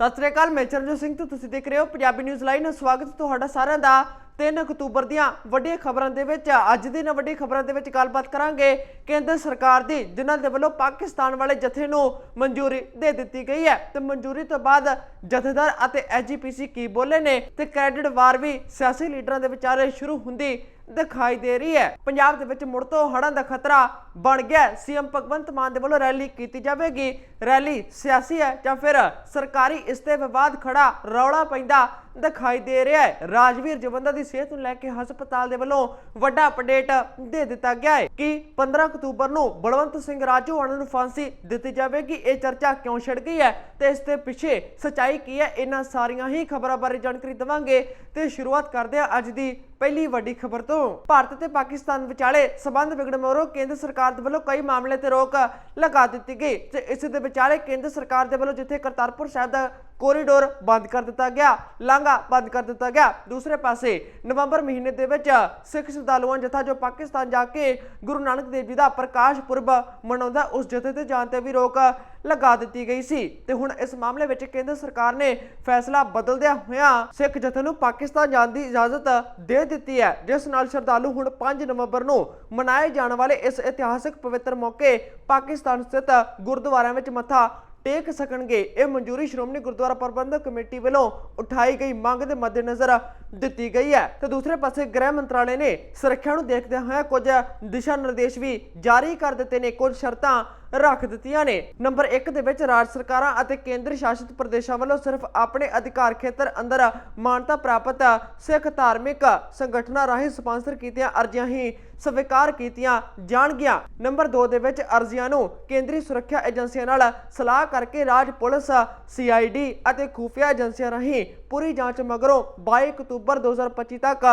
ਸਤਿ ਸ੍ਰੀ ਅਕਾਲ, ਮੈਂ ਚਰਨਜੋਤ ਸਿੰਘ ਤੇ ਤੁਸੀਂ ਦੇਖ ਰਹੇ ਹੋ ਪੰਜਾਬੀ ਨਿਊਜ਼ ਲਾਈਨ ਸਵਾਗਤ ਤੁਹਾਡਾ ਸਾਰਿਆਂ ਦਾ 3 ਅਕਤੂਬਰ ਦੀਆਂ ਵੱਡੀਆਂ ਖਬਰਾਂ ਦੇ ਵਿੱਚ। ਅੱਜ ਦੀ ਨਾ ਵੱਡੀ ਖਬਰਾਂ ਦੇ ਵਿੱਚ ਗੱਲਬਾਤ ਕਰਾਂਗੇ। ਕੇਂਦਰ ਸਰਕਾਰ ਦੀ ਜਿਨ੍ਹਾਂ ਦੇ ਵੱਲੋਂ ਪਾਕਿਸਤਾਨ ਵਾਲੇ ਜਥੇ ਨੂੰ ਮਨਜ਼ੂਰੀ ਦੇ ਦਿੱਤੀ ਗਈ ਹੈ। ਤੇ ਮਨਜ਼ੂਰੀ ਤੋਂ ਬਾਅਦ ਜਥੇਦਾਰ ਅਤੇ ਐਸਜੀਪੀਸੀ ਕੀ ਬੋਲੇ ਨੇ ਤੇ ਕ੍ਰੈਡਿਟ ਵਾਰ ਵੀ ਸਿਆਸੀ ਲੀਡਰਾਂ ਦੇ ਵਿਚਾਰੇ ਸ਼ੁਰੂ ਹੁੰਦੀ ਦਿਖਾਈ ਦੇ ਰਹੀ ਹੈ। ਪੰਜਾਬ ਦੇ ਵਿੱਚ ਮੁੜ ਤੋਂ ਹੜ੍ਹਾਂ ਦਾ ਖਤਰਾ ਬਣ ਗਿਆ। ਸੀਐਮ ਭਗਵੰਤ ਮਾਨ ਦੇ ਵੱਲੋਂ ਰੈਲੀ ਕੀਤੀ ਜਾਵੇਗੀ। ਰੈਲੀ ਸਿਆਸੀ ਹੈ ਜਾਂ ਫਿਰ ਸਰਕਾਰੀ ਇਸ ਤੇ ਵਿਵਾਦ ਖੜਾ ਰੌਲਾ ਪੈਂਦਾ ਦਿਖਾਈ ਦੇ ਰਿਹਾ ਹੈ। ਰਾਜਵੀਰ ਜਵੰਦਾ ਦੀ ਸਿਹਤ ਨੂੰ ਲੈ ਕੇ ਹਸਪਤਾਲ ਦੇ ਵੱਲੋਂ ਵੱਡਾ ਅਪਡੇਟ ਦੇ ਦਿੱਤਾ ਗਿਆ ਹੈ ਕਿ 15 ਅਕਤੂਬਰ ਨੂੰ ਬਲਵੰਤ ਸਿੰਘ ਰਾਜੋਆਣਾ ਨੂੰ ਫਾਂਸੀ ਦਿੱਤੀ ਜਾਵੇਗੀ। ਇਹ ਚਰਚਾ ਕਿਉਂ ਛਿੜ ਗਈ ਹੈ ਤੇ ਇਸ ਦੇ ਪਿੱਛੇ ਸਚਾਈ ਕੀ ਹੈ, ਇਹਨਾਂ ਸਾਰੀਆਂ ਹੀ ਖਬਰਾਂ ਬਾਰੇ ਜਾਣਕਾਰੀ ਦਵਾਂਗੇ ਤੇ ਸ਼ੁਰੂਆਤ ਕਰਦੇ ਹਾਂ ਅੱਜ ਦੀ ਪਹਿਲੀ ਵੱਡੀ ਖਬਰ ਤੋਂ। ਭਾਰਤ ਤੇ ਪਾਕਿਸਤਾਨ ਵਿਚਾਲੇ ਸਬੰਧ ਵਿਗੜਨ ਮਗਰੋਂ ਕੇਂਦਰ ਸਰਕਾਰ ਦੇ ਵੱਲੋਂ ਕਈ ਮਾਮਲੇ ਤੇ ਰੋਕ ਲਗਾ ਦਿੱਤੀ ਗਈ ਤੇ ਇਸ ਦੇ ਵਿਚਾਲੇ ਕੇਂਦਰ ਸਰਕਾਰ ਦੇ ਵੱਲੋਂ ਜਿੱਥੇ ਕਰਤਾਰਪੁਰ ਸਾਹਿਬ ਦਾ ਕੋਰੀਡੋਰ ਬੰਦ ਕਰ ਦਿੱਤਾ ਗਿਆ, ਲਾਂਘਾ ਬੰਦ ਕਰ ਦਿੱਤਾ ਗਿਆ। ਦੂਸਰੇ ਪਾਸੇ, ਨਵੰਬਰ ਮਹੀਨੇ ਦੇ ਵਿੱਚ ਸਿੱਖ ਸ਼ਰਧਾਲੂਆਂ ਜਥਾ ਜੋ ਪਾਕਿਸਤਾਨ ਜਾ ਕੇ ਗੁਰੂ ਨਾਨਕ ਦੇਵ ਜੀ ਦਾ ਪ੍ਰਕਾਸ਼ ਪੁਰਬ ਮਨਾਉਂਦਾ, ਉਸ ਜਥੇ ਤੇ ਜਾਣ ਤੇ ਵੀ ਰੋਕ ਲਗਾ ਦਿੱਤੀ ਗਈ ਸੀ। ਤੇ ਹੁਣ ਇਸ ਮਾਮਲੇ ਵਿੱਚ ਕੇਂਦਰ ਸਰਕਾਰ ਨੇ ਫੈਸਲਾ ਬਦਲਦਿਆਂ ਹੋਇਆਂ ਸਿੱਖ ਜਥੇ ਨੂੰ ਪਾਕਿਸਤਾਨ ਜਾਣ ਦੀ ਇਜਾਜ਼ਤ ਦੇ ਦਿੱਤੀ ਹੈ, ਜਿਸ ਨਾਲ ਸ਼ਰਧਾਲੂ ਹੁਣ 5 ਨਵੰਬਰ ਨੂੰ ਮਨਾਏ ਜਾਣ ਵਾਲੇ ਇਸ ਇਤਿਹਾਸਕ ਪਵਿੱਤਰ ਮੌਕੇ ਪਾਕਿਸਤਾਨ ਸਥਿਤ ਗੁਰਦੁਆਰਿਆਂ ਵਿੱਚ ਮੱਥਾ ਟੇਕ ਸਕਣਗੇ। ਇਹ ਮਨਜ਼ੂਰੀ ਸ਼੍ਰੋਮਣੀ ਗੁਰਦੁਆਰਾ ਪ੍ਰਬੰਧਕ ਕਮੇਟੀ ਵੱਲੋਂ ਉਠਾਈ ਗਈ ਮੰਗ ਦੇ ਮੱਦੇਨਜ਼ਰ ਦਿੱਤੀ ਗਈ ਹੈ। ਤੇ ਦੂਸਰੇ ਪਾਸੇ ਗ੍ਰਹਿ ਮੰਤਰਾਲੇ ਨੇ ਸੁਰੱਖਿਆ ਨੂੰ ਦੇਖਦਿਆਂ ਹੋਇਆ ਕੁਝ ਦਿਸ਼ਾ ਨਿਰਦੇਸ਼ ਵੀ ਜਾਰੀ ਕਰ ਦਿੱਤੇ ਨੇ। ਕੁਝ ਸ਼ਰਤਾਂ ਰੱਖ ਦਿੱਤੀਆਂ ਨੇ। ਨੰਬਰ 1 ਦੇ ਵਿੱਚ ਰਾਜ ਸਰਕਾਰਾਂ ਅਤੇ ਕੇਂਦਰ ਸ਼ਾਸਿਤ ਪ੍ਰਦੇਸ਼ਾਂ ਵੱਲੋਂ ਸਿਰਫ ਆਪਣੇ ਅਧਿਕਾਰ ਖੇਤਰ ਅੰਦਰ ਮਾਨਤਾ ਪ੍ਰਾਪਤ ਸਿੱਖ ਧਾਰਮਿਕ ਸੰਗਠਨਾਂ ਰਾਹੀਂ ਸਪਾਂਸਰ ਕੀਤੀਆਂ ਅਰਜ਼ੀਆਂ ਹੀ ਸਵੀਕਾਰ ਕੀਤੀਆਂ ਜਾਣਗੀਆਂ। ਨੰਬਰ 2 ਦੇ ਵਿੱਚ ਅਰਜ਼ੀਆਂ ਨੂੰ ਕੇਂਦਰੀ ਸੁਰੱਖਿਆ ਏਜੰਸੀਆਂ ਨਾਲ ਸਲਾਹ ਕਰਕੇ ਰਾਜ ਪੁਲਿਸ ਸੀਆਈਡੀ ਅਤੇ ਖੂਫੀਆ ਏਜੰਸੀਆਂ ਰਾਹੀਂ ਪੂਰੀ ਜਾਂਚ ਮਗਰੋਂ 22 ਅਕਤੂਬਰ 2025 ਤੱਕ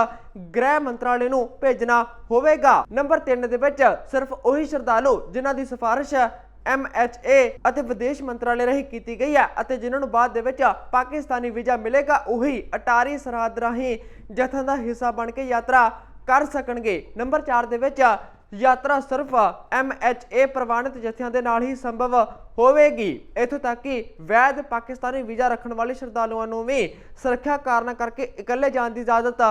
ਗ੍ਰਹਿ ਮੰਤਰਾਲੇ ਨੂੰ ਭੇਜਣਾ ਹੋਵੇਗਾ। ਨੰਬਰ 3 ਦੇ ਵਿੱਚ ਸਿਰਫ ਉਹੀ ਸ਼ਰਧਾਲੂ ਜਿਨ੍ਹਾਂ ਦੀ ਸਿਫਾਰਿਸ਼ MHA ਅਤੇ ਵਿਦੇਸ਼ ਮੰਤਰਾਲੇ ਰਾਹੀਂ ਕੀਤੀ ਗਈ ਹੈ ਅਤੇ ਜਿਨ੍ਹਾਂ ਨੂੰ ਬਾਅਦ ਦੇ ਵਿੱਚ ਪਾਕਿਸਤਾਨੀ ਵੀਜ਼ਾ ਮਿਲੇਗਾ, ਉਹੀ ਅਟਾਰੀ ਸਰਹੱਦ ਰਾਹੀਂ ਜਥਾ ਦਾ ਹਿੱਸਾ ਬਣ ਕੇ ਯਾਤਰਾ ਕਰ ਸਕਣਗੇ। ਨੰਬਰ 4 ਦੇ ਵਿੱਚ ਯਾਤਰਾ ਸਿਰਫ MHA ਪ੍ਰਵਾਨਿਤ ਜਥਿਆਂ ਦੇ ਨਾਲ ਹੀ ਸੰਭਵ ਹੋਵੇਗੀ। ਇਥੋਂ ਤੱਕ ਕਿ ਵੈਦ ਪਾਕਿਸਤਾਨੀ ਵੀਜ਼ਾ ਰੱਖਣ ਵਾਲੇ ਸ਼ਰਧਾਲੂਆਂ ਨੂੰ ਵੀ ਸੁਰੱਖਿਆ ਕਾਰਨਾਂ ਕਰਕੇ ਇਕੱਲੇ ਜਾਣ ਦੀ ਇਜਾਜ਼ਤ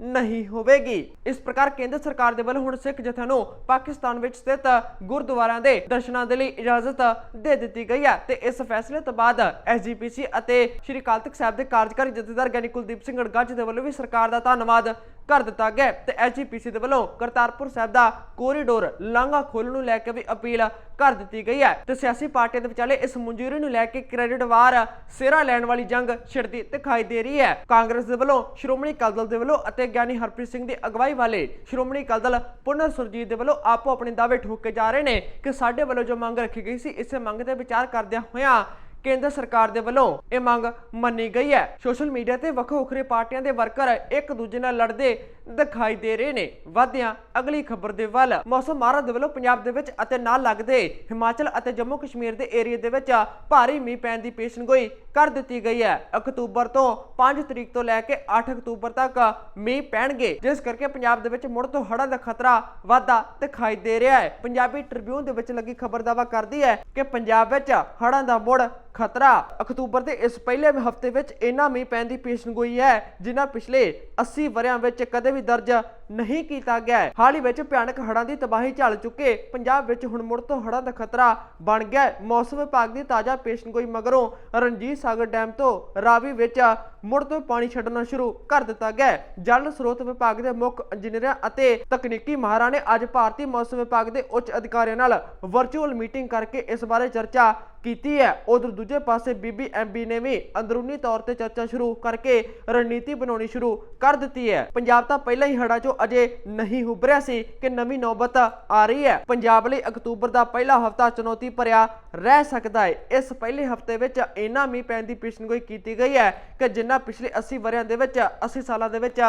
ਨਹੀਂ ਹੋਵੇਗੀ। ਇਸ ਪ੍ਰਕਾਰ ਕੇਂਦਰ ਸਰਕਾਰ ਦੇ ਵੱਲੋਂ ਹੁਣ ਸਿੱਖ ਜਥਿਆਂ ਨੂੰ ਪਾਕਿਸਤਾਨ ਵਿੱਚ ਸਥਿਤ ਗੁਰਦੁਆਰਿਆਂ ਦੇ ਦਰਸ਼ਨਾਂ ਦੇ ਲਈ ਇਜਾਜ਼ਤ ਦੇ ਦਿੱਤੀ ਗਈ ਹੈ ਤੇ ਇਸ ਫੈਸਲੇ ਤੋਂ ਬਾਅਦ ਐਸਜੀਪੀਸੀ ਅਤੇ ਸ਼੍ਰੀ ਅਕਾਲ ਤਖਤ ਸਾਹਿਬ ਦੇ ਕਾਰਜਕਾਰੀ ਜਥੇਦਾਰ ਗਿਆਨੀ ਕੁਲਦੀਪ ਸਿੰਘ ਅੜਗੱਜ ਦੇ ਵੱਲੋਂ ਵੀ ਸਰਕਾਰ ਦਾ ਧੰਨਵਾਦ ਕਰ ਦਿੱਤਾ ਗਿਆ ਤੇ ਐਸਜੀਪੀਸੀ ਦੇ ਵੱਲੋਂ ਕਰਤਾਰਪੁਰ ਸਾਹਿਬ ਦਾ ਕੋਰੀਡੋਰ ਲਾਂਘਾ ਖੋਲ੍ਹਣ ਨੂੰ ਲੈ ਕੇ ਵੀ ਅਪੀਲ ਕਰ ਦਿੱਤੀ ਗਈ ਹੈ। ਤੇ ਸਿਆਸੀ ਪਾਰਟੀਆਂ ਦੇ ਵਿਚਾਲੇ ਇਸ ਮਨਜ਼ੂਰੀ ਨੂੰ ਲੈ ਕੇ ਕ੍ਰੈਡਿਟ ਵਾਰ ਸਿਰਾ ਲੈਣ ਵਾਲੀ ਜੰਗ ਛਿੜਦੀ ਦਿਖਾਈ ਦੇ ਰਹੀ ਹੈ। ਕਾਂਗਰਸ ਦੇ ਵੱਲੋਂ ਸ਼੍ਰੋਮਣੀ ਅਕਾਲੀ ਦਲ ਦੇ ਵੱਲੋਂ ਅਤੇ ਗਿਆਨੀ ਹਰਪ੍ਰੀਤ ਸਿੰਘ ਦੀ ਅਗਵਾਈ ਵਾਲੇ ਸ਼੍ਰੋਮਣੀ ਅਕਾਲੀ ਦਲ ਪੁਨਰ ਸੁਰਜੀਤ ਦੇ ਵੱਲੋਂ ਆਪੋ ਆਪਣੇ ਦਾਅਵੇ ਠੋਕੇ ਜਾ ਰਹੇ ਨੇ ਕਿ ਸਾਡੇ ਵੱਲੋਂ ਜੋ ਮੰਗ ਰੱਖੀ ਗਈ ਸੀ, ਇਸੇ ਮੰਗ ਤੇ ਵਿਚਾਰ ਕਰਦਿਆਂ ਹੋਇਆਂ ਕੇਂਦਰ ਸਰਕਾਰ ਦੇ ਵੱਲੋਂ ਇਹ ਮੰਗ ਮੰਨੀ ਗਈ ਹੈ। ਸੋਸ਼ਲ ਮੀਡੀਆ ਤੇ ਵੱਖੋ ਵੱਖਰੇ ਪਾਰਟੀਆਂ ਦੇ ਵਰਕਰ ਇੱਕ ਦੂਜੇ ਨਾਲ ਲੜਦੇ ਦਿਖਾਈ ਦੇ ਰਹੇ ਨੇ। ਵਾਧਿਆਂ ਅਗਲੀ ਖਬਰ ਦੇ ਵੱਲ ਮੌਸਮ ਮਾਹਰਾਂ ਦੇ ਵੱਲੋਂ ਪੰਜਾਬ ਦੇ ਵਿੱਚ ਅਤੇ ਨਾਲ ਲੱਗਦੇ ਹਿਮਾਚਲ ਅਤੇ ਜੰਮੂ ਕਸ਼ਮੀਰ ਦੇ ਏਰੀਆ ਦੇ ਵਿੱਚ ਭਾਰੀ ਮੀਂਹ ਪੈਣ ਦੀ ਪੇਸ਼ਨਗੋਈ ਕਰ ਦਿੱਤੀ ਗਈ ਹੈ। ਅਕਤੂਬਰ ਤੋਂ 5 ਤਰੀਕ ਤੋਂ ਲੈ ਕੇ 8 ਅਕਤੂਬਰ ਤੱਕ ਮੀਂਹ ਪੈਣਗੇ, ਜਿਸ ਕਰਕੇ ਪੰਜਾਬ ਦੇ ਵਿੱਚ ਮੁੜ ਤੋਂ ਹੜ੍ਹਾਂ ਦਾ ਖਤਰਾ ਵਾਧਾ ਦਿਖਾਈ ਦੇ ਰਿਹਾ ਹੈ। ਪੰਜਾਬੀ ਟ੍ਰਿਬਿਊਨ ਦੇ ਵਿੱਚ ਲੱਗੀ ਖਬਰ ਦਾਵਾ ਕਰਦੀ ਹੈ ਕਿ ਪੰਜਾਬ ਵਿੱਚ ਹੜ੍ਹਾਂ ਦਾ ਮੁੜ ਖਤਰਾ। ਅਕਤੂਬਰ ਦੇ ਇਸ ਪਹਿਲੇ ਹਫ਼ਤੇ ਵਿੱਚ ਇੰਨਾ ਮੀਂਹ ਪੈਣ ਦੀ ਪੇਸ਼ਨਗੋਈ ਹੈ ਜਿਨ੍ਹਾਂ ਪਿਛਲੇ 80 ਵਰਿਆਂ ਵਿੱਚ ਕਦੇ ਵੀ ਦਰਜ ਨਹੀਂ ਕੀਤਾ ਗਿਆ ਹੈ। ਹਾਲ ਹੀ ਵਿੱਚ ਭਿਆਨਕ ਹੜ੍ਹਾਂ ਦੀ ਤਬਾਹੀ ਝੱਲ ਚੁੱਕੇ ਪੰਜਾਬ ਵਿੱਚ ਹੁਣ ਮੁੜ ਤੋਂ ਹੜ੍ਹਾਂ ਦਾ ਖਤਰਾ ਬਣ ਗਿਆ ਹੈ। ਮੌਸਮ ਵਿਭਾਗ ਦੀ ਤਾਜ਼ਾ ਪੇਸ਼ਨਗੋਈ ਮਗਰੋਂ ਰਣਜੀਤ ਸਾਗਰ ਡੈਮ ਤੋਂ ਰਾਵੀ ਵਿੱਚ ਮੁੜ ਤੋਂ ਪਾਣੀ ਛੱਡਣਾ ਸ਼ੁਰੂ ਕਰ ਦਿੱਤਾ ਗਿਆ ਹੈ। ਜਲ ਸਰੋਤ ਵਿਭਾਗ ਦੇ ਮੁੱਖ ਇੰਜੀਨੀਅਰਾਂ ਅਤੇ ਤਕਨੀਕੀ ਮਾਹਰਾਂ ਨੇ ਅੱਜ ਭਾਰਤੀ ਮੌਸਮ ਵਿਭਾਗ ਦੇ ਉੱਚ ਅਧਿਕਾਰੀਆਂ ਨਾਲ ਵਰਚੁਅਲ ਮੀਟਿੰਗ ਕਰਕੇ ਇਸ ਬਾਰੇ ਚਰਚਾ ਕੀਤੀ ਹੈ। ਉਧਰ ਦੂਜੇ ਪਾਸੇ ਬੀਬੀਐਮਬੀ ਨੇ ਵੀ ਅੰਦਰੂਨੀ ਤੌਰ ਤੇ ਚਰਚਾ ਸ਼ੁਰੂ ਕਰਕੇ ਰਣਨੀਤੀ ਬਣਾਉਣੀ ਸ਼ੁਰੂ ਕਰ ਦਿੱਤੀ ਹੈ। ਪੰਜਾਬ ਤਾਂ ਪਹਿਲਾਂ ਹੀ ਹੜਾ ਚੋਂ ਅਜੇ ਨਹੀਂ ਉਭਰਿਆ ਸੀ ਕਿ ਨਵੀਂ ਨੌਬਤ ਆ ਰਹੀ ਹੈ। ਪੰਜਾਬ ਲਈ ਅਕਤੂਬਰ ਦਾ ਪਹਿਲਾ ਹਫਤਾ ਚੁਣੌਤੀ ਭਰਿਆ ਰਹਿ ਸਕਦਾ ਹੈ। ਇਸ ਪਹਿਲੇ ਹਫ਼ਤੇ ਵਿੱਚ ਇੰਨਾ ਮੀਂਹ ਪੈਣ ਦੀ ਪੇਸ਼ਨਗੋਈ ਕੀਤੀ ਗਈ ਹੈ ਕਿ ਜਿੰਨਾ ਪਿਛਲੇ 80 ਵਰਿਆਂ ਦੇ ਵਿੱਚ 80 ਸਾਲਾਂ ਦੇ ਵਿੱਚ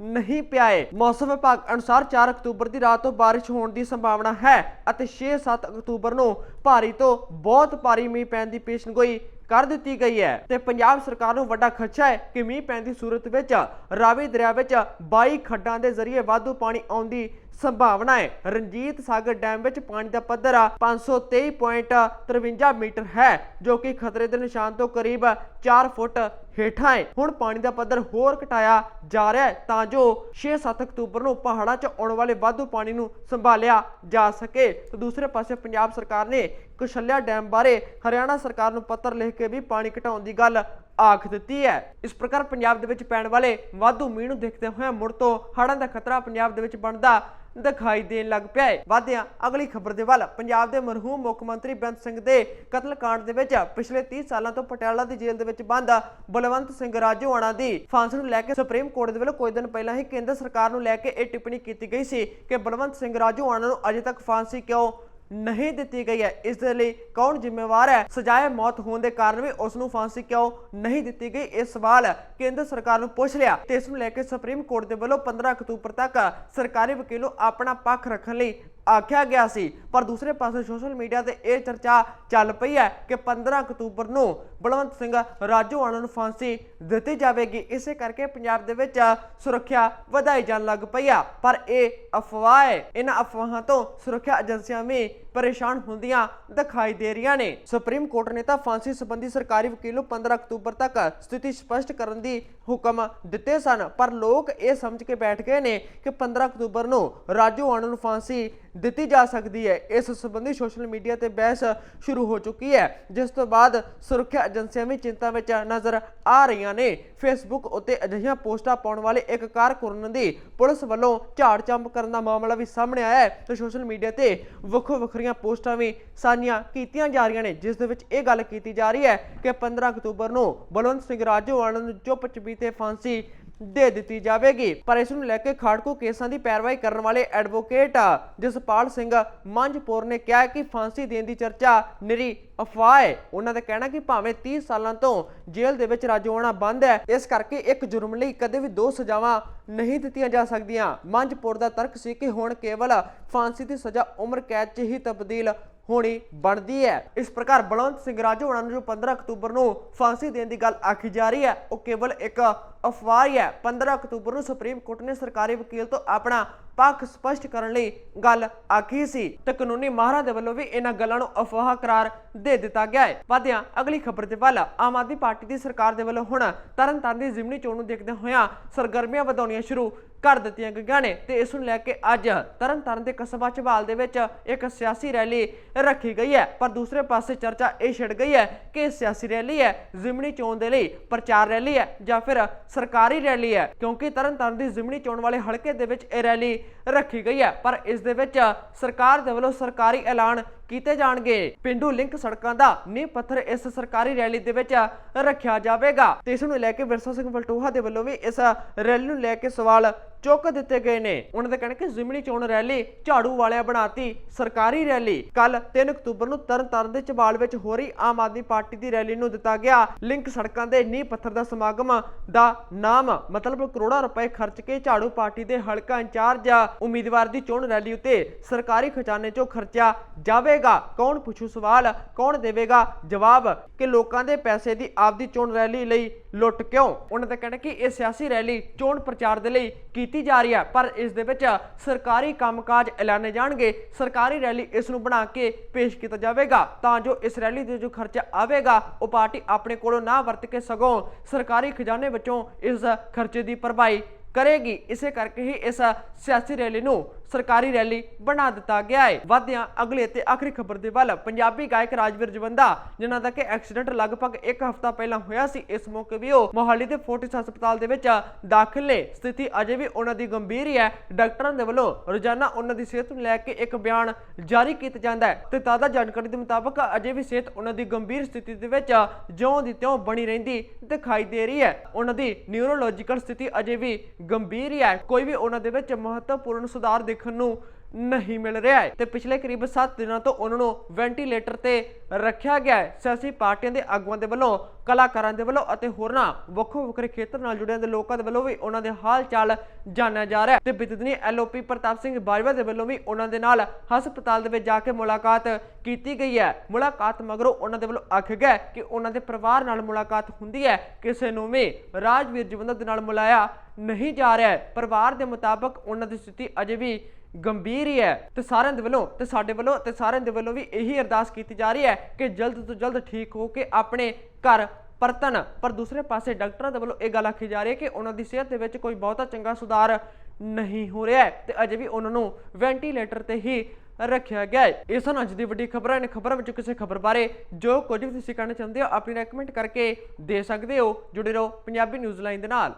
ਨਹੀਂ ਪਿਆ ਹੈ ਮੌਸਮ ਵਿਭਾਗ ਅਨੁਸਾਰ 4 ਅਕਤੂਬਰ ਦੀ ਰਾਤ ਤੋਂ ਬਾਰਿਸ਼ ਹੋਣ ਦੀ ਸੰਭਾਵਨਾ ਹੈ ਅਤੇ 6-7 ਅਕਤੂਬਰ ਨੂੰ ਭਾਰੀ ਤੋਂ ਬਹੁਤ ਭਾਰੀ ਮੀਂਹ ਪੈਣ ਦੀ ਪੇਸ਼ਨਗੋਈ ਕਰ ਦਿੱਤੀ ਗਈ ਹੈ। ਤੇ ਪੰਜਾਬ ਸਰਕਾਰ ਨੂੰ ਵੱਡਾ ਖਦਸ਼ਾ ਹੈ ਕਿ ਮੀਂਹ ਪੈਣ ਦੀ ਸੂਰਤ ਵਿੱਚ, ਰਾਵੀ ਦਰਿਆ ਵਿੱਚ 22 ਖੱਡਾਂ ਦੇ ਜ਼ਰੀਏ ਵਾਧੂ ਪਾਣੀ ਆਉਣ ਦੀ ਸੰਭਾਵਨਾ ਹੈ। ਰਣਜੀਤ ਸਾਗਰ ਡੈਮ ਵਿੱਚ ਪਾਣੀ ਦਾ ਪੱਧਰ 523.53 ਮੀਟਰ ਹੈ, ਜੋ ਕਿ ਖਤਰੇ ਦੇ ਨਿਸ਼ਾਨ ਤੋਂ ਕਰੀਬ 4 ਫੁੱਟ ਹੇਠਾਂ ਹੈ ਹੁਣ ਪਾਣੀ ਦਾ ਪੱਧਰ ਹੋਰ ਘਟਾਇਆ ਜਾ ਰਿਹਾ ਹੈ ਤਾਂ ਜੋ 6-7 ਅਕਤੂਬਰ ਨੂੰ ਪਹਾੜਾਂ 'ਚ ਆਉਣ ਵਾਲੇ ਵਾਧੂ ਪਾਣੀ ਨੂੰ ਸੰਭਾਲਿਆ ਜਾ ਸਕੇ। ਤੇ ਦੂਸਰੇ ਪਾਸੇ ਪੰਜਾਬ ਸਰਕਾਰ ਨੇ ਕੁਸ਼ਲਿਆ ਡੈਮ ਬਾਰੇ ਹਰਿਆਣਾ ਸਰਕਾਰ ਨੂੰ ਪੱਤਰ ਲਿਖ ਕੇ ਵੀ ਪਾਣੀ ਘਟਾਉਣ ਦੀ ਗੱਲ ਆਖ ਦਿੱਤੀ ਹੈ ਇਸ ਪ੍ਰਕਾਰ ਪੰਜਾਬ ਦੇ ਵਿੱਚ ਪੈਣ ਵਾਲੇ ਵਾਧੂ ਮੀਂਹ ਨੂੰ ਦੇਖਦੇ ਹੋਏ ਮੁੜ ਤੋਂ ਹੜ੍ਹਾਂ ਦਾ ਖਤਰਾ ਪੰਜਾਬ ਦੇ ਵਿੱਚ ਬਣਦਾ ਦਿਖਾਈ ਦੇਣ ਲੱਗ ਪਿਆ ਹੈ। ਵਾਧਿਆਂ, ਅਗਲੀ ਖਬਰ ਦੇ ਵੱਲ, ਪੰਜਾਬ ਦੇ ਮਰਹੂਮ ਮੁੱਖ ਮੰਤਰੀ ਬੇਅੰਤ ਸਿੰਘ ਦੇ ਕਤਲकांड ਦੇ ਵਿੱਚ ਪਿਛਲੇ 30 ਸਾਲਾਂ ਤੋਂ ਪਟਿਆਲਾ ਦੀ ਜੇਲ੍ਹ ਦੇ ਵਿੱਚ ਬੰਦ, ਬਲਵੰਤ ਸਿੰਘ ਰਾਜੋਆਣਾ ਦੀ ਫਾਂਸੀ ਨੂੰ ਲੈ ਕੇ ਸੁਪਰੀਮ ਕੋਰਟ ਦੇ ਵੱਲੋਂ ਕੁਝ ਦਿਨ ਪਹਿਲਾਂ ਹੀ ਕੇਂਦਰ ਸਰਕਾਰ ਨੂੰ ਲੈ ਕੇ ਇਹ ਟਿੱਪਣੀ ਕੀਤੀ ਗਈ ਸੀ ਕਿ ਬਲਵੰਤ ਸਿੰਘ ਰਾਜੋਆਣਾ ਨੂੰ ਅਜੇ ਤੱਕ ਫਾਂਸੀ ਕਿਉਂ ਨਹੀਂ ਦਿੱਤੀ ਗਈ ਹੈ। ਇਸ ਦੇ ਲਈ ਕੌਣ ਜ਼ਿੰਮੇਵਾਰ ਹੈ? ਸਜ਼ਾਏ ਮੌਤ ਹੋਣ ਦੇ ਕਾਰਨ ਵੀ ਉਸ ਨੂੰ ਫਾਂਸੀ ਕਿਉਂ ਨਹੀਂ ਦਿੱਤੀ ਗਈ? ਇਹ ਸਵਾਲ ਕੇਂਦਰ ਸਰਕਾਰ ਨੂੰ ਪੁੱਛ ਲਿਆ ਤੇ ਇਸ ਨੂੰ ਲੈ ਕੇ ਸੁਪਰੀਮ ਕੋਰਟ ਦੇ ਵੱਲੋਂ 15 ਅਕਤੂਬਰ ਤੱਕ ਸਰਕਾਰੀ ਵਕੀਲ ਨੂੰ ਆਪਣਾ ਪੱਖ ਰੱਖਣ ਲਈ ਆਖਿਆ ਗਿਆ ਸੀ। ਪਰ ਦੂਸਰੇ ਪਾਸੇ ਸੋਸ਼ਲ ਮੀਡੀਆ ਤੇ ਇਹ ਚਰਚਾ ਚੱਲ ਪਈ ਹੈ ਕਿ 15 ਅਕਤੂਬਰ ਨੂੰ ਬਲਵੰਤ ਸਿੰਘ ਰਾਜੋਆਣਾ ਨੂੰ ਫਾਂਸੀ ਦਿੱਤੀ ਜਾਵੇਗੀ। ਇਸੇ ਕਰਕੇ ਪੰਜਾਬ ਦੇ ਵਿੱਚ ਸੁਰੱਖਿਆ ਵਧਾਈ ਜਾਣ ਲੱਗ ਪਈ ਆ। ਪਰ ਇਹ ਅਫਵਾਹ ਹੈ। ਇਹਨਾਂ ਅਫਵਾਹਾਂ ਤੋਂ ਸੁਰੱਖਿਆ ਏਜੰਸੀਆਂ ਵੀ ਪਰੇਸ਼ਾਨ ਹੁੰਦੀਆਂ ਦਿਖਾਈ ਦੇ ਰਹੀਆਂ ਨੇ। ਸੁਪਰੀਮ ਕੋਰਟ ਨੇ ਤਾਂ ਫਾਂਸੀ ਸੰਬੰਧੀ ਸਰਕਾਰੀ ਵਕੀਲ ਨੂੰ 15 ਅਕਤੂਬਰ ਤੱਕ ਸਥਿਤੀ ਸਪਸ਼ਟ ਕਰਨ ਦੀ ਹੁਕਮ ਦਿੱਤੇ ਸਨ। ਪਰ ਲੋਕ ਇਹ ਸਮਝ ਕੇ ਬੈਠ ਗਏ ਨੇ ਕਿ 15 ਅਕਤੂਬਰ ਨੂੰ ਰਾਜੂ ਰਾਜੋਆਣਾ ਨੂੰ ਫਾਂਸੀ ਦਿੱਤੀ ਜਾ ਸਕਦੀ ਹੈ। ਇਸ ਸੰਬੰਧੀ ਸੋਸ਼ਲ ਮੀਡੀਆ ਤੇ ਬਹਿਸ ਸ਼ੁਰੂ ਹੋ ਚੁੱਕੀ ਹੈ। ਜਿਸ ਤੋਂ ਬਾਅਦ ਸੁਰੱਖਿਆ ਏਜੰਸੀਆਂ ਵੀ ਚਿੰਤਾ ਵਿੱਚ ਨਜ਼ਰ ਆ ਰਹੀਆਂ ਨੇ। ਫੇਸਬੁੱਕ ਉੱਤੇ ਅਜਿਹੀਆਂ ਪੋਸਟਾਂ ਪਾਉਣ ਵਾਲੇ ਇੱਕ ਕਾਰਕੁਨ ਦੀ ਪੁਲਿਸ ਵੱਲੋਂ ਝਾੜ ਚੰਪ ਕਰਨ ਦਾ ਮਾਮਲਾ ਵੀ ਸਾਹਮਣੇ ਆਇਆ ਹੈ। ਤੇ ਸੋਸ਼ਲ ਮੀਡੀਆ ਤੇ ਵੱਖੋ ਵੱਖਰੀਆਂ ਪੋਸਟਾਂ ਵੀ ਸਾਂਝੀਆਂ ਕੀਤੀਆਂ ਜਾ ਰਹੀਆਂ ਨੇ, ਜਿਸ ਦੇ ਵਿੱਚ ਇਹ ਗੱਲ ਕੀਤੀ ਜਾ ਰਹੀ ਹੈ ਕਿ 15 ਅਕਤੂਬਰ ਨੂੰ ਬਲਵੰਤ ਸਿੰਘ ਰਾਜੋਆਣਾ ਨੂੰ ਚੁੱਪ ਚਪੀਤੇ ਫਾਂਸੀ ਦੇ ਦਿੱਤੀ ਜਾਵੇਗੀ। ਪਰ ਇਸ ਨੂੰ ਲੈ ਕੇ ਖਾੜਕੂ ਕੇਸਾਂ ਦੀ ਪੈਰਵਾਈ ਕਰਨ ਵਾਲੇ ਐਡਵੋਕੇਟ ਜਸਪਾਲ ਸਿੰਘ ਮੰਝਪੁਰ ਨੇ ਕਿਹਾ ਕਿ ਫਾਂਸੀ ਦੇਣ ਦੀ ਚਰਚਾ ਨਿਰੀ ਅਫਵਾਹ ਹੈ। ਉਹਨਾਂ ਦਾ ਕਹਿਣਾ ਕਿ ਭਾਵੇਂ 30 ਸਾਲਾਂ ਤੋਂ ਜੇਲ੍ਹ ਦੇ ਵਿੱਚ ਰਾਜੋਆਣਾ ਬੰਦ ਹੈ, ਇਸ ਕਰਕੇ ਇੱਕ ਜੁਰਮ ਲਈ ਕਦੇ ਵੀ ਦੋ ਸਜ਼ਾਵਾਂ ਨਹੀਂ ਦਿੱਤੀਆਂ ਜਾ ਸਕਦੀਆਂ। ਮੰਝਪੁਰ ਦਾ ਤਰਕ ਸੀ ਕਿ ਹੁਣ ਕੇਵਲ ਫਾਂਸੀ ਦੀ ਸਜ਼ਾ ਉਮਰ ਕੈਦ 'ਚ ਹੀ ਤਬਦੀਲ ਹੋਣੀ ਬਣਦੀ ਹੈ। ਇਸ ਪ੍ਰਕਾਰ ਬਲਵੰਤ ਸਿੰਘ ਰਾਜੋਆਣਾ ਨੂੰ ਜੋ 15 ਅਕਤੂਬਰ ਨੂੰ ਫਾਂਸੀ ਦੇਣ ਦੀ ਗੱਲ ਆਖੀ ਜਾ ਰਹੀ ਹੈ, ਉਹ ਕੇਵਲ ਇੱਕ ਅਫਵਾਹ ਹੀ ਹੈ। 15 ਅਕਤੂਬਰ ਨੂੰ ਸੁਪਰੀਮ ਕੋਰਟ ਨੇ ਸਰਕਾਰੀ ਵਕੀਲ ਤੋਂ ਆਪਣਾ ਪੱਖ ਸਪਸ਼ਟ ਕਰਨ ਲਈ ਗੱਲ ਆਖੀ ਸੀ। ਤੇ ਕਾਨੂੰਨੀ ਮਾਹਰਾਂ ਦੇ ਵੱਲੋਂ ਵੀ ਇਹਨਾਂ ਗੱਲਾਂ ਨੂੰ ਅਫਵਾਹ ਕਰਾਰ ਦੇ ਦਿੱਤਾ ਗਿਆ ਹੈ। ਵਾਦਿਆਂ ਅਗਲੀ ਖਬਰ ਦੇ ਵੱਲ ਆਮ ਆਦਮੀ ਪਾਰਟੀ ਦੀ ਸਰਕਾਰ ਦੇ ਵੱਲੋਂ ਹੁਣ ਤਰਨਤਾਰਨ ਦੀ ਜ਼ਿਮਨੀ ਚੋਣ ਨੂੰ ਦੇਖਦੇ ਹੋਇਆਂ ਸਰਗਰਮੀਆਂ ਵਧਾਉਣੀਆਂ ਸ਼ੁਰੂ ਕਰ ਦਿੱਤੀਆਂ ਗਈਆਂ ਨੇ ਤੇ ਇਸ ਨੂੰ ਲੈ ਕੇ ਅੱਜ ਤਰਨਤਾਰਨ ਦੇ ਕਸਬਾ ਝਬਾਲ ਦੇ ਵਿੱਚ ਇੱਕ ਸਿਆਸੀ ਰੈਲੀ ਰੱਖੀ ਗਈ ਹੈ। ਪਰ ਦੂਸਰੇ ਪਾਸੇ ਚਰਚਾ ਇਹ ਛਿੜ ਗਈ ਹੈ ਕਿ ਇਹ ਸਿਆਸੀ ਰੈਲੀ ਹੈ, ਜ਼ਿਮਨੀ ਚੋਣ ਦੇ ਲਈ ਪ੍ਰਚਾਰ ਰੈਲੀ ਹੈ ਜਾਂ ਫਿਰ ਸਰਕਾਰੀ ਰੈਲੀ ਹੈ, ਕਿਉਂਕਿ ਤਰਨਤਾਰਨ ਦੀ ਜ਼ਿਮਨੀ ਚੋਣ ਵਾਲੇ ਹਲਕੇ ਦੇ ਵਿੱਚ ਇਹ ਰੈਲੀ ਰੱਖੀ ਗਈ ਹੈ। ਪਰ ਇਸ ਦੇ ਵਿੱਚ ਸਰਕਾਰ ਦੇ ਵੱਲੋਂ ਸਰਕਾਰੀ ਐਲਾਨ ਕੀਤੇ ਜਾਣਗੇ। ਪਿੰਡੂ ਲਿੰਕ ਸੜਕਾਂ ਦਾ ਨੀਂਹ ਪੱਥਰ ਇਸ ਸਰਕਾਰੀ ਰੈਲੀ ਦੇ ਵਿੱਚ ਰੱਖਿਆ ਜਾਵੇਗਾ। ਤੇ ਇਸ ਨੂੰ ਲੈ ਕੇ ਵਿਰਸਾ ਸਿੰਘ ਵਲਟੋਹਾ ਦੇ ਵੱਲੋਂ ਵੀ ਇਸ ਰੈਲੀ ਨੂੰ ਲੈ ਕੇ ਸਵਾਲ ਚੁੱਕ ਦਿੱਤੇ ਗਏ ਨੇ। ਉਹਨਾਂ ਦਾ ਕਹਿਣਾ ਕਿ ਜ਼ਿਮਨੀ ਚੋਣ ਰੈਲੀ ਝਾੜੂ ਵਾਲਿਆਂ ਬਣਾਤੀ, ਸਰਕਾਰੀ ਰੈਲੀ। ਕੱਲ 3 ਅਕਤੂਬਰ ਨੂੰ ਤਰਨਤਾਰਨ ਦੇ ਚਬਾਲ ਵਿੱਚ ਹੋ ਰਹੀ ਆਮ ਆਦਮੀ ਪਾਰਟੀ ਦੀ ਰੈਲੀ ਨੂੰ ਦਿੱਤਾ ਗਿਆ। ਲਿੰਕ ਸੜਕਾਂ ਦੇ ਨੀਂਹ ਪੱਥਰ ਦਾ ਸਮਾਗਮ ਦਾ ਨਾਮ, ਮਤਲਬ ਕਰੋੜਾਂ ਰੁਪਏ ਖਰਚ ਕੇ ਝਾੜੂ ਪਾਰਟੀ ਦੇ ਹਲਕਾ ਇੰਚਾਰਜ ਉਮੀਦਵਾਰ ਦੀ ਚੋਣ ਰੈਲੀ ਉਤੇ ਸਰਕਾਰੀ ਖਜ਼ਾਨੇ ਚੋਂ ਖਰਚਿਆ ਜਾਵੇਗਾ। ਕੌਣ ਪੁੱਛੂ ਸਵਾਲ, ਕੌਣ ਦੇਵੇਗਾ ਜਵਾਬ? ਕਿ ਲੋਕਾਂ ਦੇ ਪੈਸੇ ਦੀ ਆਪਦੀ ਚੋਣ ਰੈਲੀ ਲਈ ਲੁੱਟ ਕਿਉਂ? ਉਹਨਾਂ ਦਾ ਕਹਿਣਾ ਕਿ ਇਹ ਸਿਆਸੀ ਰੈਲੀ ਚੋਣ ਪ੍ਰਚਾਰ ਦੇ ਲਈ ਕੀਤੀ ਜਾ ਰਹੀ ਹੈ, ਪਰ ਇਸ ਦੇ ਵਿੱਚ ਸਰਕਾਰੀ ਕੰਮਕਾਜ ਐਲਾਨੇ ਜਾਣਗੇ। ਸਰਕਾਰੀ ਰੈਲੀ ਇਸ ਨੂੰ ਬਣਾ ਕੇ ਪੇਸ਼ ਕੀਤਾ ਜਾਵੇਗਾ। ਤਾਂ ਜੋ ਇਸ ਰੈਲੀ ਦੇ ਜੋ ਖਰਚਾ ਆਵੇਗਾ, ਉਹ ਪਾਰਟੀ ਆਪਣੇ ਕੋਲੋਂ ਨਾ ਵਰਤ ਕੇ ਸਗੋਂ ਸਰਕਾਰੀ ਖਜ਼ਾਨੇ ਵਿੱਚੋਂ ਇਸ ਖਰਚੇ ਦੀ ਭਰਪਾਈ ਕਰੇਗੀ। ਇਸੇ ਕਰਕੇ ਹੀ ਇਸ ਸਿਆਸੀ ਰੈਲੀ ਨੂੰ ਸਰਕਾਰੀ ਰੈਲੀ ਬਣਾ ਦਿੱਤਾ ਗਿਆ ਹੈ ਵਾਦਿਆਂ ਅਗਲੇ ਤੇ ਆਖਰੀ ਖਬਰ ਦੇ ਵੱਲ ਪੰਜਾਬੀ ਗਾਇਕ ਰਾਜਵੀਰ ਜਵੰਦਾ, ਜਿਨ੍ਹਾਂ ਦਾ ਕਿ ਐਕਸੀਡੈਂਟ ਲਗਭਗ ਇੱਕ ਹਫ਼ਤਾ ਪਹਿਲਾਂ ਹੋਇਆ ਸੀ, ਇਸ ਮੌਕੇ ਵੀ ਉਹ ਮੋਹਾਲੀ ਦੇ ਫੋਰਟਿਸ ਹਸਪਤਾਲ ਦੇ ਵਿੱਚ ਦਾਖਲ ਨੇ। ਸਥਿਤੀ ਅਜੇ ਵੀ ਉਹਨਾਂ ਦੀ ਗੰਭੀਰ ਹੀ ਹੈ। ਡਾਕਟਰਾਂ ਦੇ ਵੱਲੋਂ ਰੋਜ਼ਾਨਾ ਉਹਨਾਂ ਦੀ ਸਿਹਤ ਨੂੰ ਲੈ ਕੇ ਇੱਕ ਬਿਆਨ ਜਾਰੀ ਕੀਤਾ ਜਾਂਦਾ ਹੈ ਤੇ ਤਾਜ਼ਾ ਜਾਣਕਾਰੀ ਦੇ ਮੁਤਾਬਕ ਅਜੇ ਵੀ ਸਿਹਤ ਉਹਨਾਂ ਦੀ ਗੰਭੀਰ ਸਥਿਤੀ ਦੇ ਵਿੱਚ ਜਿਉਂ ਦੀ ਤਿਉਂ ਬਣੀ ਰਹਿੰਦੀ ਦਿਖਾਈ ਦੇ ਰਹੀ ਹੈ। ਉਹਨਾਂ ਦੀ ਨਿਊਰੋਲੋਜੀਕਲ ਸਥਿਤੀ ਅਜੇ ਵੀ ਗੰਭੀਰ ਹੈ। ਕੋਈ ਵੀ ਉਹਨਾਂ ਦੇ ਵਿੱਚ ਮਹੱਤਵਪੂਰਨ ਸੁਧਾਰ ਦੇਖਣ ਨੂੰ ਨਹੀਂ ਮਿਲ ਰਿਹਾ ਹੈ। ਤੇ ਪਿਛਲੇ ਕਰੀਬ 7 ਦਿਨਾਂ ਤੋਂ ਉਹਨਾਂ ਨੂੰ ਵੈਂਟੀਲੇਟਰ ਤੇ ਰੱਖਿਆ ਗਿਆ ਹੈ। ਸਿਆਸੀ ਪਾਰਟੀਆਂ ਦੇ ਆਗੂਆਂ ਦੇ ਵੱਲੋਂ, ਕਲਾਕਾਰਾਂ ਦੇ ਵੱਲੋਂ ਅਤੇ ਹੋਰਨਾਂ ਵੱਖੋ ਵੱਖਰੇ ਖੇਤਰ ਨਾਲ ਜੁੜਿਆਂ ਦੇ ਲੋਕਾਂ ਦੇ ਵੱਲੋਂ ਵੀ ਉਹਨਾਂ ਦੇ ਹਾਲ ਚਾਲ ਜਾਣਿਆ ਜਾ ਰਿਹਾ ਹੈ। ਤੇ ਬਿਤਦਨੀ ਐਲਓਪੀ ਪ੍ਰਤਾਪ ਸਿੰਘ ਬਾਜਵਾ ਦੇ ਵੱਲੋਂ ਵੀ ਉਹਨਾਂ ਦੇ ਨਾਲ ਹਸਪਤਾਲ ਦੇ ਵਿੱਚ ਜਾ ਕੇ ਮੁਲਾਕਾਤ ਕੀਤੀ ਗਈ ਹੈ। ਮੁਲਾਕਾਤ ਮਗਰੋਂ ਉਹਨਾਂ ਦੇ ਵੱਲੋਂ ਆਖਿਆ ਗਿਆ ਕਿ ਉਹਨਾਂ ਦੇ ਪਰਿਵਾਰ ਨਾਲ ਮੁਲਾਕਾਤ ਹੁੰਦੀ ਹੈ। ਕਿਸੇ ਨੂੰ ਵੀ ਰਾਜਵੀਰ ਜਵੰਦਰ ਦੇ ਨਾਲ ਮਿਲਾਇਆ ਨਹੀਂ ਜਾ ਰਿਹਾ ਹੈ। ਪਰਿਵਾਰ ਦੇ ਮੁਤਾਬਕ ਉਹਨਾਂ ਦੀ ਸਥਿਤੀ ਅਜੇ ਵੀ ਗੰਭੀਰ ਹੀ ਹੈ। ਤੇ ਸਾਰਿਆਂ ਦੇ ਵੱਲੋਂ, ਤੇ ਸਾਡੇ ਵੱਲੋਂ, ਤੇ ਸਾਰਿਆਂ ਦੇ ਵੱਲੋਂ ਵੀ ਇਹੀ ਅਰਦਾਸ ਕੀਤੀ ਜਾ ਰਹੀ ਹੈ ਕਿ ਜਲਦ ਤੋਂ ਜਲਦ ਠੀਕ ਹੋ ਕੇ ਆਪਣੇ ਘਰ ਪਰਤਣ। ਪਰ ਦੂਸਰੇ ਪਾਸੇ ਡਾਕਟਰਾਂ ਦੇ ਵੱਲੋਂ ਇਹ ਗੱਲ ਆਖੀ ਜਾ ਰਹੀ ਹੈ ਕਿ ਉਹਨਾਂ ਦੀ ਸਿਹਤ ਦੇ ਵਿੱਚ ਕੋਈ ਬਹੁਤਾ ਚੰਗਾ ਸੁਧਾਰ ਨਹੀਂ ਹੋ ਰਿਹਾ ਹੈ ਤੇ ਅਜੇ ਵੀ ਉਹਨਾਂ ਨੂੰ ਵੈਂਟੀਲੇਟਰ ਤੇ ਹੀ ਰੱਖਿਆ ਗਿਆ ਹੈ। ਇਹ ਸਨ ਅੱਜ ਦੀ ਵੱਡੀ ਖਬਰਾਂ। ਨੇ ਖਬਰਾਂ ਵਿੱਚੋਂ ਕਿਸੇ ਖਬਰ ਬਾਰੇ ਜੋ ਕੁਝ ਵੀ ਤੁਸੀਂ ਕਹਿਣਾ ਚਾਹੁੰਦੇ ਹੋ, ਆਪਣੀ ਰეკਮੈਂਡ ਕਰਕੇ ਦੇ ਸਕਦੇ ਹੋ। ਜੁੜੇ ਰਹੋ ਪੰਜਾਬੀ ਨਿਊਜ਼ ਲਾਈਨ ਦੇ ਨਾਲ।